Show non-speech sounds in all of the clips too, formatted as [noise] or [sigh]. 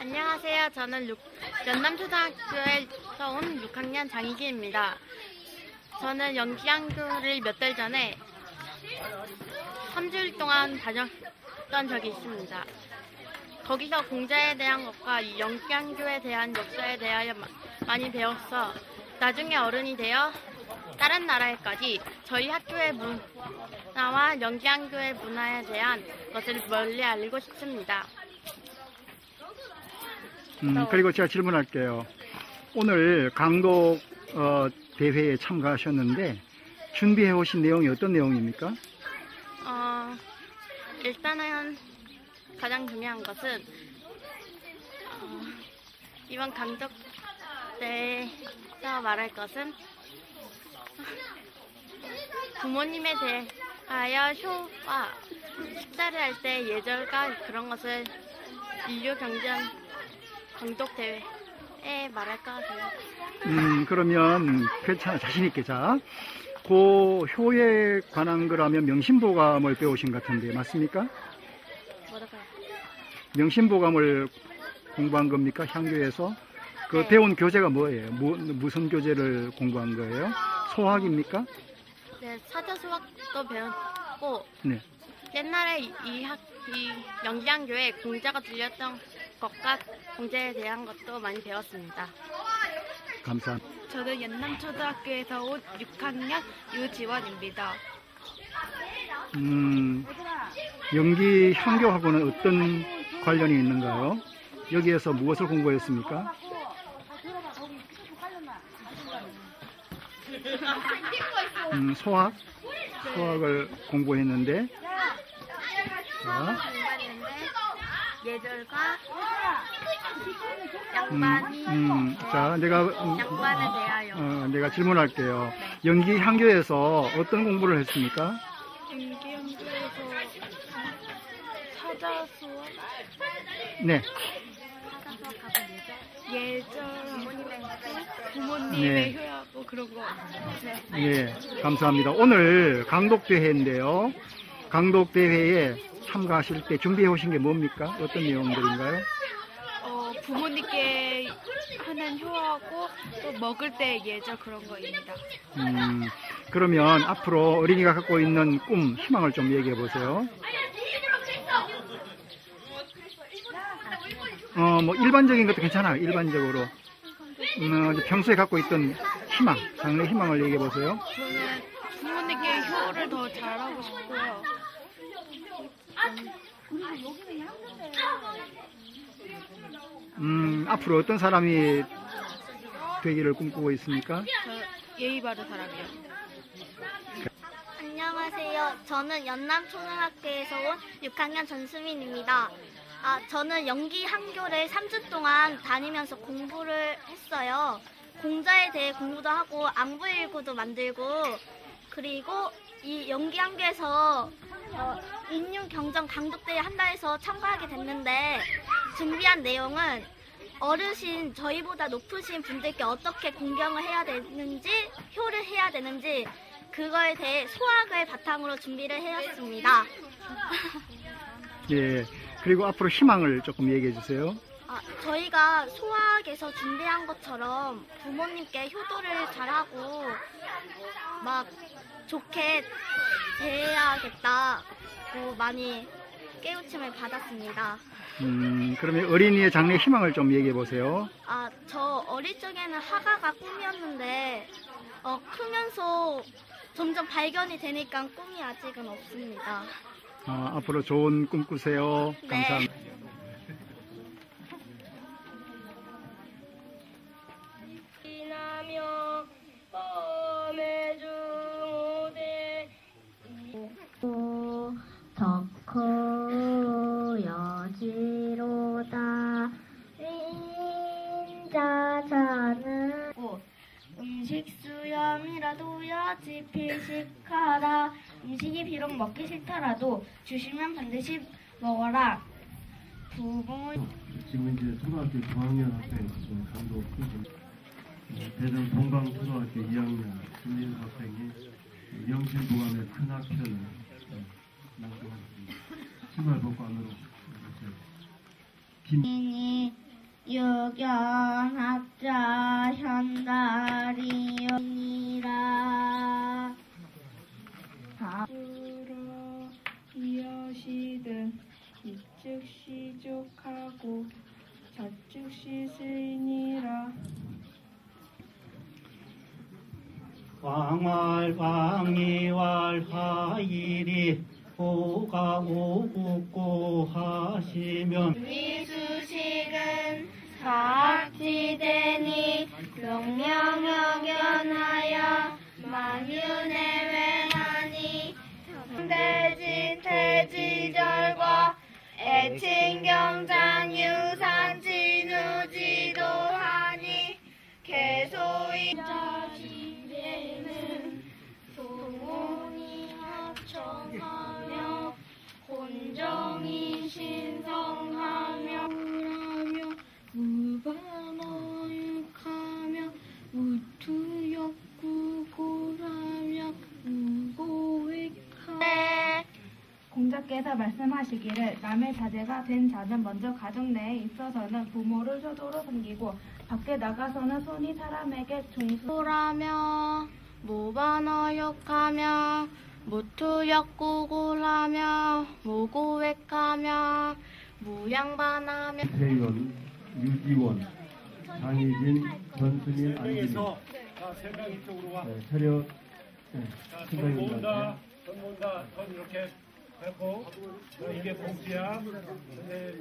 안녕하세요. 저는 육- 연남초등학교에서 온 6학년 장희기입니다. 저는 연기학교를 몇 달 전에 3주일 동안 다녔던 적이 있습니다. 거기서 공자에 대한 것과 이 연기학교에 대한 역사에 대하여 마- 많이 배웠어 나중에 어른이 되어 다른 나라에까지 저희 학교의 문화와 연기학교의 문화에 대한 것을 멀리 알고 싶습니다. 음, 그리고 제가 질문할게요. 오늘 강독 어, 대회에 참가하셨는데 준비해 오신 내용이 어떤 내용입니까? 어, 일단은 가장 중요한 것은 어, 이번 강적 때에서 말할 것은 부모님에 대하여 효와 식사를 할 때 예절과 그런 것을 인류 경전 강독 대회에 말할 것 같아요. 음, 그러면 괜찮아 자신 있게 자. 그 효에 관한 거라면 명심보감을 배우신 것 같은데 맞습니까? 뭐라고요? 명심보감을 공부한 겁니까? 향교에서? 그 네. 배운 교재가 뭐예요? 무, 무슨 교재를 공부한 거예요? 소학입니까? 네, 사자 수학도 배웠고 네. 옛날에 이, 이 학, 이 영기학교에 공자가 들렸던 것과 공자에 대한 것도 많이 배웠습니다. 감사합니다. 저는 연남초등학교에서 온 6학년 유지원입니다. 음, 연기 향교하고는 어떤 관련이 있는가요? 여기에서 무엇을 공부했습니까? 음, 소학? 소학을 공부했는데, 자, 예절과 음, 양반이 음, 자, 내가, 음, 양반에 대하여 어, 내가 질문할게요. 연기 향교에서 어떤 공부를 했습니까? 연기학교에서 사자 수학 네, 예절 부모님의 네. 효하고 그런 거 네. 네, 감사합니다. 오늘 강독대회인데요. 강독대회에 참가하실 때 준비해 오신 게 뭡니까? 어떤 내용들인가요? 어, 부모님께 하는 효하고 또 먹을 때 예절 그런 거입니다. 음, 그러면 앞으로 어린이가 갖고 있는 꿈, 희망을 좀 얘기해 보세요. 어, 뭐 일반적인 것도 괜찮아요. 일반적으로. 음, 어, 평소에 갖고 있던 희망, 장래 희망을 얘기해 보세요. 저는 부모님께 효를 더 잘하고 싶고요. 음, 앞으로 어떤 사람이 되기를 꿈꾸고 있습니까? 저 예의 바른 사람이요. 안녕하세요. 저는 연남 초등학교에서 온 6학년 전수민입니다. 아, 저는 연기 한교를 3주 동안 다니면서 공부를 했어요. 공자에 대해 공부도 하고 앙부일구도 만들고 그리고 이 연기 한교에서 어, 인륜 경정 강독대회 한다 해서 참가하게 됐는데 준비한 내용은 어르신 저희보다 높으신 분들께 어떻게 공경을 해야 되는지 효를 해야 되는지 그거에 대해 소학을 바탕으로 준비를 해왔습니다. [laughs] 예. 그리고 앞으로 희망을 조금 얘기해 주세요. 아, 저희가 소학에서 준비한 것처럼 부모님께 효도를 잘하고 막 좋게 대해야겠다고 많이 깨우침을 받았습니다. 음, 그러면 어린이의 장래 희망을 좀 얘기해 보세요. 아, 저 어릴 적에는 하가가 꿈이었는데 어, 크면서 점점 발견이 되니까 꿈이 아직은 없습니다. 아, 앞으로 좋은 꿈 꾸세요. 네. 감사합니다. 필식하라 음식이 비록 먹기 싫더라도 주시면 반드시 먹어라. 부모 지금 이제 초등학교 9학년 학생 지금 감독 수준 대전 동강초등학교 2학년 김민수 학생이 영실보감의 큰 학편을 낭송했습니다. 신발 벗고 안으로. 이렇게 김이 유견합자 현달이니라 주로 이어시든 이즉 시 족하고 저즉시 스이니라. 왕월 왕이월 화일이 오가 오국고 하시면 위수식은 사악지대니 명명여견하여 만유내외하니 대진 태지절과 애칭 경장 유산 진우지도 하니 개소이 자 공자께서 말씀하시기를 남의 자제가 된 자는 먼저 가정 내에 있어서는 부모를 효도로 섬기고 밖에 나가서는 손이 사람에게 종수 고라며 무반어욕하며 무투역구고라며 무고획하며 무양반하며 태연 유지원 장희진 전수민 안기민 세명 이쪽으로 와. 네, 차렷 네, 신사위원장한테 모은다. 손 모은다. 손 이렇게 해고. 자, 이게 봉지야. 근데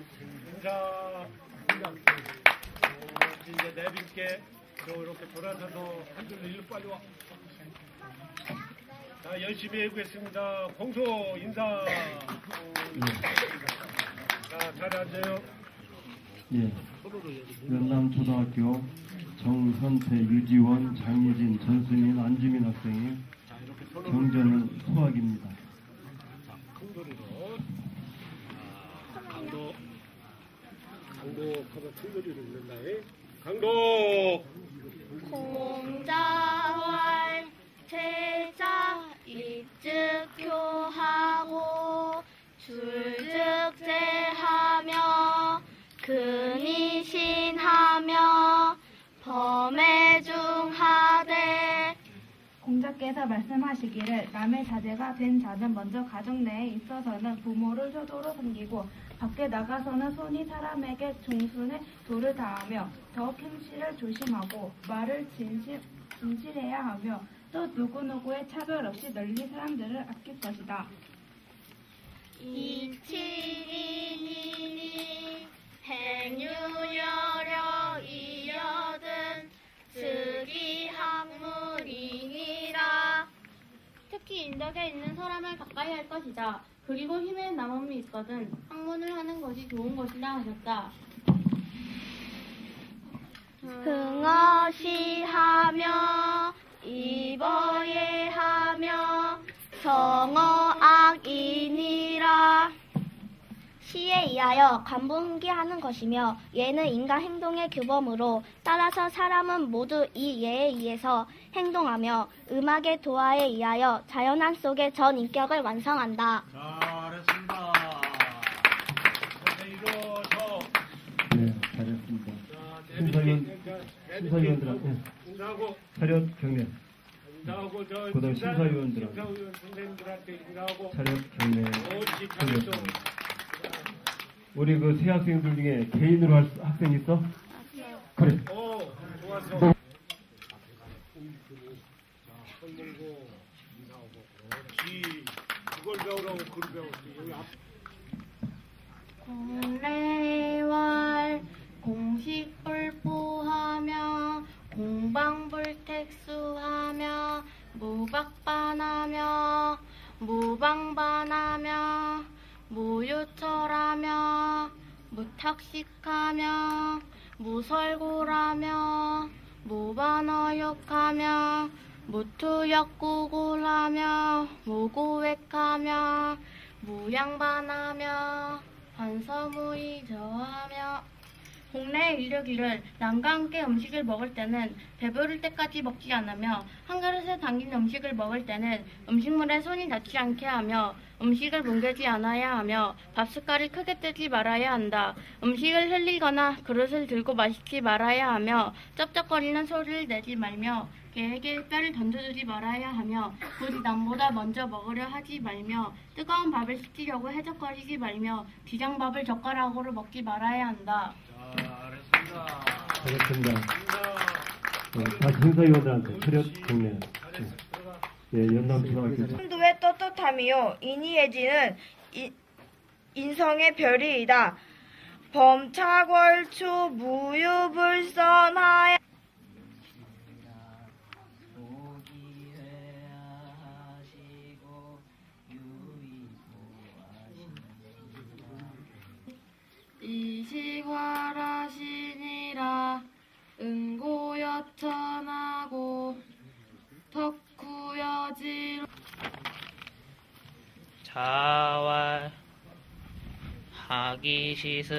인사. 어, 이제 내빌게. 너 이렇게 돌아서서 한 줄로 일로 빨리 와. 자, 열심히 해보겠습니다. 공소 인사. 자, 잘 앉아요. 예, 연남 초등학교 정선태 유지원 장희진 전수민 안주민 학생의 경전은 수학입니다. 큰 소리로. 자, 강도. 큰 소리로 읽는다. 잉? 강독! 공자왈 제자 입즉 교하고 줄즉 제하며 근 공자께서 말씀하시기를 남의 자제가 된 자는 먼저 가정 내에 있어서는 부모를 효도로 섬기고 밖에 나가서는 손이 사람에게 종순에 도를 다하며 더욱 행실을 조심하고 말을 진실, 진실해야 하며 또 누구누구의 차별 없이 널리 사람들을 아낄 것이다. 이치이니 인덕에 있는 사람을 가까이 할 것이다. 그리고 힘에 남음이 있거든 학문을 하는 것이 좋은 것이라 하셨다. 흥어시 하며 이버예하며 성어악이니라 시에 의하여 간분기하는 것이며 예는 인간 행동의 규범으로 따라서 사람은 모두 이 예에 의해서 행동하며 음악의 도화에 의하여 자연한 속의 전 인격을 완성한다. 잘했습니다. 선생님 일어서. 네, 잘했습니다. 자, 심사위원, 내빌게. 심사위원들한테 차렷 경례, 그다음 심사- 심사위원들한테. 차렷 경례 옳지, 잘했어. 드렸습니다. 우리 그 새 학생들 중에 개인으로 할 수- 학생 있어? 그래. 옳지. 그걸 배우라고 그걸 배웠지. 여기 앞 공래월 공식불보하며 공방불택수하며 무박반하며 무방반하며 무유철하며 무탁식하며 무설고라며 무반어욕하며 무투역구골하며 무고획하며 무양반하며 반서무의 저하며. 국내에 이르기를 남과 함께 음식을 먹을 때는 배부를 때까지 먹지 않으며 한 그릇에 담긴 음식을 먹을 때는 음식물에 손이 닿지 않게 하며 음식을 뭉개지 않아야 하며 밥 숟갈을 크게 뜨지 말아야 한다. 음식을 흘리거나 그릇을 들고 마시지 말아야 하며 쩝쩝거리는 소리를 내지 말며 개에게 뼈를 던져주지 말아야 하며 굳이 남보다 먼저 먹으려 하지 말며 뜨거운 밥을 식히려고 해적거리지 말며 비장밥을 젓가락으로 먹지 말아야 한다. 잘했습니다. 어, 다시 행사위원들한테 차렷 정례. 예, 연남초등학교 한도의 떳떳함이요 인이해지는 인- 인성의 별이이다. 범차걸추 무유불선하여 이식 Agisi's